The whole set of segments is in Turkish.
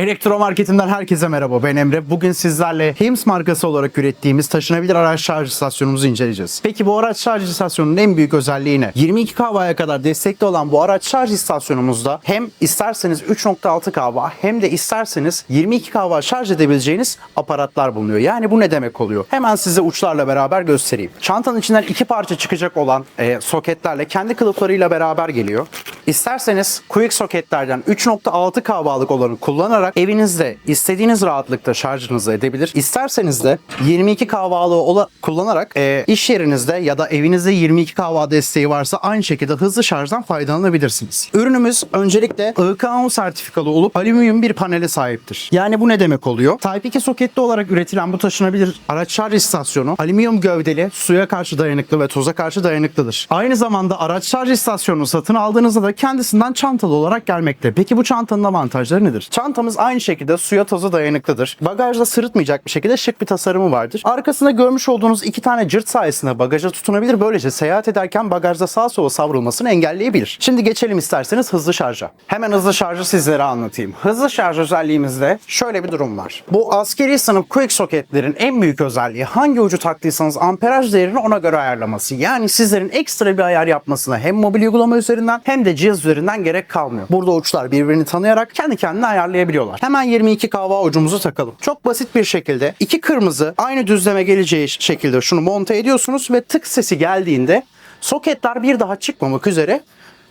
Elektromarketimden herkese merhaba ben Emre. Bugün sizlerle Hims markası olarak ürettiğimiz taşınabilir araç şarj istasyonumuzu inceleyeceğiz. Peki bu araç şarj istasyonunun en büyük özelliği ne? 22 kW'ya kadar destekli olan bu araç şarj istasyonumuzda hem isterseniz 3.6 kW hem de isterseniz 22 kW şarj edebileceğiniz aparatlar bulunuyor. Yani bu ne demek oluyor? Hemen size uçlarla beraber göstereyim. Çantanın içinden iki parça çıkacak olan e, soketlerle kendi kılıflarıyla beraber geliyor. İsterseniz quick soketlerden 3.6 kW'lık olanı kullanarak evinizde istediğiniz rahatlıkta şarjınızı edebilir. İsterseniz de 22 kW'lı ola kullanarak e, iş yerinizde ya da evinizde 22 kW desteği varsa aynı şekilde hızlı şarjdan faydalanabilirsiniz. Ürünümüz öncelikle IKO sertifikalı olup alüminyum bir panele sahiptir. Yani bu ne demek oluyor? Type 2 soketli olarak üretilen bu taşınabilir araç şarj istasyonu alüminyum gövdeli, suya karşı dayanıklı ve toza karşı dayanıklıdır. Aynı zamanda araç şarj istasyonunu satın aldığınızda da kendisinden çantalı olarak gelmekte. Peki bu çantanın avantajları nedir? Çantamız aynı şekilde suya toza dayanıklıdır. Bagajda sırıtmayacak bir şekilde şık bir tasarımı vardır. Arkasında görmüş olduğunuz iki tane cırt sayesinde bagaja tutunabilir. Böylece seyahat ederken bagajda sağa sola savrulmasını engelleyebilir. Şimdi geçelim isterseniz hızlı şarja. Hemen hızlı şarjı sizlere anlatayım. Hızlı şarj özelliğimizde şöyle bir durum var. Bu askeri sınıf quick soketlerin en büyük özelliği hangi ucu taktıysanız amperaj değerini ona göre ayarlaması. Yani sizlerin ekstra bir ayar yapmasına hem mobil uygulama üzerinden hem de cihaz üzerinden gerek kalmıyor. Burada uçlar birbirini tanıyarak kendi kendine ayarlayabiliyorlar. Hemen 22 kW ucumuzu takalım. Çok basit bir şekilde iki kırmızı aynı düzleme geleceği şekilde şunu monte ediyorsunuz ve tık sesi geldiğinde soketler bir daha çıkmamak üzere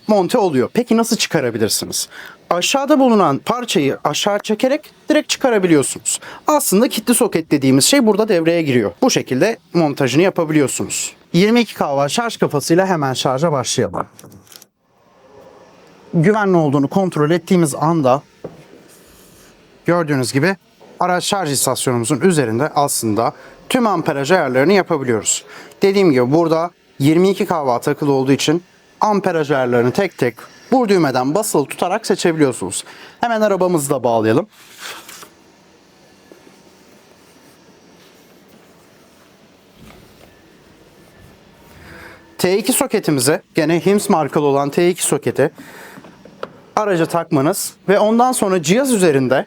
monte oluyor. Peki nasıl çıkarabilirsiniz? Aşağıda bulunan parçayı aşağı çekerek direkt çıkarabiliyorsunuz. Aslında kilitli soket dediğimiz şey burada devreye giriyor. Bu şekilde montajını yapabiliyorsunuz. 22 kW şarj kafasıyla hemen şarja başlayalım. Güvenli olduğunu kontrol ettiğimiz anda gördüğünüz gibi araç şarj istasyonumuzun üzerinde aslında tüm amperaj ayarlarını yapabiliyoruz. Dediğim gibi burada 22 kW takılı olduğu için amperaj ayarlarını tek tek bu düğmeden basılı tutarak seçebiliyorsunuz. Hemen arabamızı da bağlayalım. T2 soketimize gene Hims markalı olan T2 soketi araca takmanız ve ondan sonra cihaz üzerinde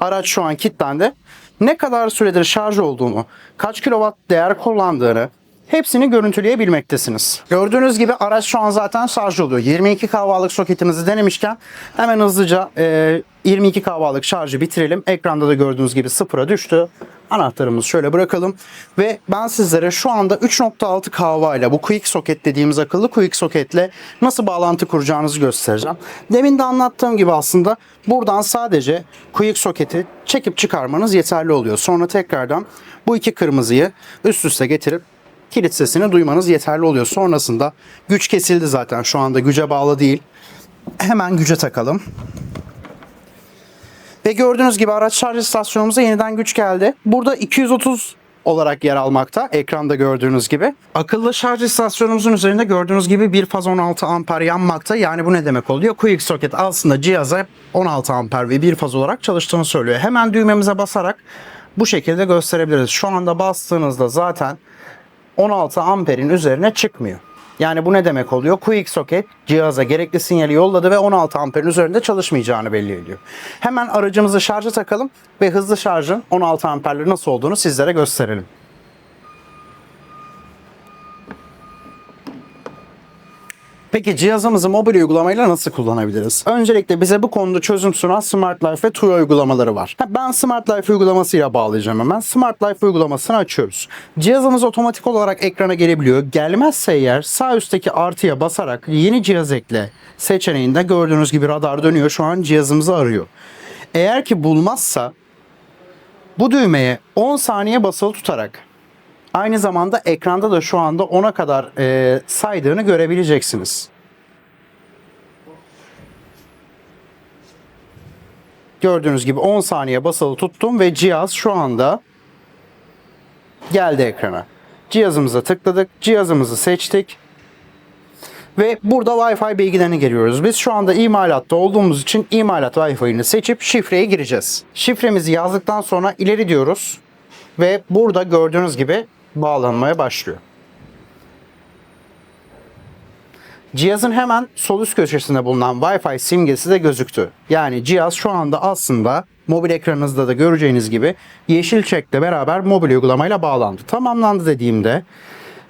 araç şu an kilitlendi. Ne kadar süredir şarj olduğunu, kaç kilowatt değer kullandığını hepsini görüntüleyebilmektesiniz. Gördüğünüz gibi araç şu an zaten şarj oluyor. 22 kW'lık soketimizi denemişken hemen hızlıca e, 22 kW'lık şarjı bitirelim. Ekranda da gördüğünüz gibi sıfıra düştü. Anahtarımızı şöyle bırakalım ve ben sizlere şu anda 3.6 kW ile bu quick socket dediğimiz akıllı quick socketle nasıl bağlantı kuracağınızı göstereceğim. Demin de anlattığım gibi aslında buradan sadece quick socket'i çekip çıkarmanız yeterli oluyor. Sonra tekrardan bu iki kırmızıyı üst üste getirip kilit sesini duymanız yeterli oluyor. Sonrasında güç kesildi zaten şu anda güce bağlı değil. Hemen güce takalım. Ve gördüğünüz gibi araç şarj istasyonumuza yeniden güç geldi. Burada 230 olarak yer almakta. Ekranda gördüğünüz gibi. Akıllı şarj istasyonumuzun üzerinde gördüğünüz gibi bir faz 16 amper yanmakta. Yani bu ne demek oluyor? Quick socket aslında cihaza 16 amper ve bir faz olarak çalıştığını söylüyor. Hemen düğmemize basarak bu şekilde gösterebiliriz. Şu anda bastığınızda zaten 16 amperin üzerine çıkmıyor. Yani bu ne demek oluyor? Quick socket cihaza gerekli sinyali yolladı ve 16 amperin üzerinde çalışmayacağını belli ediyor. Hemen aracımızı şarja takalım ve hızlı şarjın 16 amperli nasıl olduğunu sizlere gösterelim. Peki cihazımızı mobil uygulamayla nasıl kullanabiliriz? Öncelikle bize bu konuda çözüm sunan Smart Life ve Tuya uygulamaları var. Ben Smart Life uygulamasıyla bağlayacağım hemen. Smart Life uygulamasını açıyoruz. Cihazımız otomatik olarak ekrana gelebiliyor. Gelmezse eğer sağ üstteki artıya basarak yeni cihaz ekle seçeneğinde gördüğünüz gibi radar dönüyor. Şu an cihazımızı arıyor. Eğer ki bulmazsa bu düğmeye 10 saniye basılı tutarak Aynı zamanda ekranda da şu anda 10'a kadar e, saydığını görebileceksiniz. Gördüğünüz gibi 10 saniye basılı tuttum ve cihaz şu anda geldi ekrana. Cihazımıza tıkladık, cihazımızı seçtik ve burada Wi-Fi bilgilerini giriyoruz. Biz şu anda imalatta olduğumuz için imalat Wi-Fi'ini seçip şifreye gireceğiz. Şifremizi yazdıktan sonra ileri diyoruz ve burada gördüğünüz gibi bağlanmaya başlıyor. Cihazın hemen sol üst köşesinde bulunan Wi-Fi simgesi de gözüktü. Yani cihaz şu anda aslında mobil ekranınızda da göreceğiniz gibi yeşil çekle beraber mobil uygulamayla bağlandı. Tamamlandı dediğimde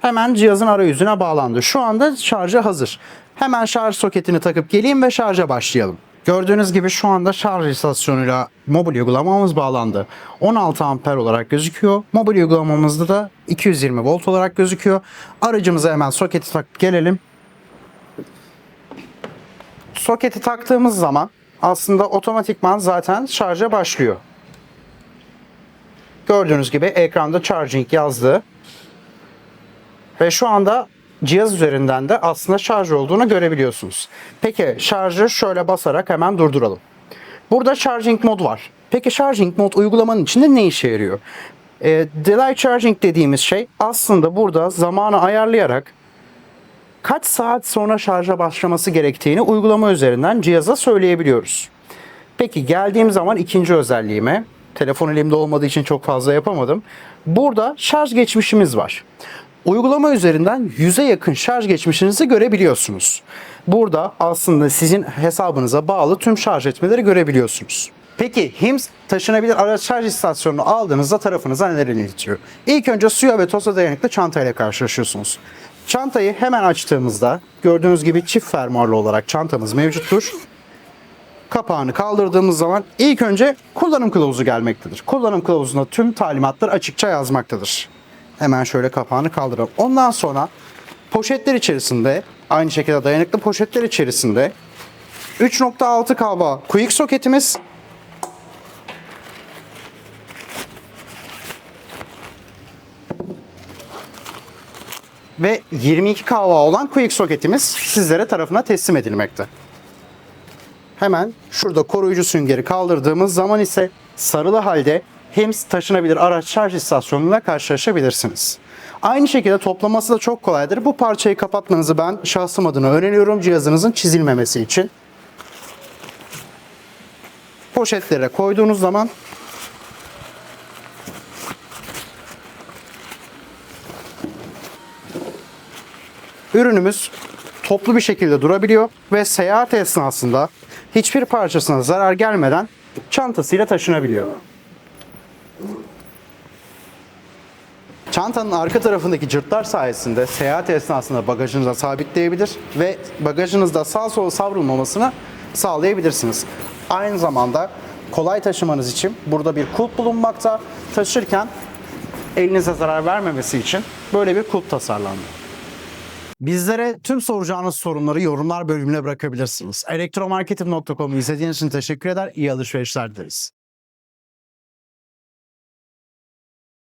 hemen cihazın arayüzüne bağlandı. Şu anda şarja hazır. Hemen şarj soketini takıp geleyim ve şarja başlayalım. Gördüğünüz gibi şu anda şarj istasyonuyla mobil uygulamamız bağlandı. 16 amper olarak gözüküyor. Mobil uygulamamızda da 220 volt olarak gözüküyor. Aracımıza hemen soketi takıp gelelim. Soketi taktığımız zaman aslında otomatikman zaten şarja başlıyor. Gördüğünüz gibi ekranda charging yazdı. Ve şu anda cihaz üzerinden de aslında şarj olduğunu görebiliyorsunuz. Peki şarjı şöyle basarak hemen durduralım. Burada charging mod var. Peki charging mod uygulamanın içinde ne işe yarıyor? E, delay charging dediğimiz şey aslında burada zamanı ayarlayarak kaç saat sonra şarja başlaması gerektiğini uygulama üzerinden cihaza söyleyebiliyoruz. Peki geldiğim zaman ikinci özelliğime, telefon elimde olmadığı için çok fazla yapamadım. Burada şarj geçmişimiz var. Uygulama üzerinden 100'e yakın şarj geçmişinizi görebiliyorsunuz. Burada aslında sizin hesabınıza bağlı tüm şarj etmeleri görebiliyorsunuz. Peki HIMS taşınabilir araç şarj istasyonunu aldığınızda tarafınıza neler iletiyor? İlk önce suya ve toza dayanıklı çantayla karşılaşıyorsunuz. Çantayı hemen açtığımızda gördüğünüz gibi çift fermuarlı olarak çantamız mevcuttur kapağını kaldırdığımız zaman ilk önce kullanım kılavuzu gelmektedir. Kullanım kılavuzunda tüm talimatlar açıkça yazmaktadır. Hemen şöyle kapağını kaldıralım. Ondan sonra poşetler içerisinde aynı şekilde dayanıklı poşetler içerisinde 3.6 kava quick soketimiz ve 22 kava olan quick soketimiz sizlere tarafına teslim edilmekte. Hemen şurada koruyucu süngeri kaldırdığımız zaman ise sarılı halde HEMS taşınabilir araç şarj istasyonuyla karşılaşabilirsiniz. Aynı şekilde toplaması da çok kolaydır. Bu parçayı kapatmanızı ben şahsım adına öneriyorum cihazınızın çizilmemesi için. Poşetlere koyduğunuz zaman ürünümüz toplu bir şekilde durabiliyor ve seyahat esnasında hiçbir parçasına zarar gelmeden çantasıyla taşınabiliyor. Çantanın arka tarafındaki cırtlar sayesinde seyahat esnasında bagajınıza sabitleyebilir ve bagajınızda sağ sola savrulmamasını sağlayabilirsiniz. Aynı zamanda kolay taşımanız için burada bir kulp bulunmakta. Taşırken elinize zarar vermemesi için böyle bir kulp tasarlandı. Bizlere tüm soracağınız sorunları yorumlar bölümüne bırakabilirsiniz. Elektromarketim.com'u izlediğiniz için teşekkür eder. İyi alışverişler dileriz.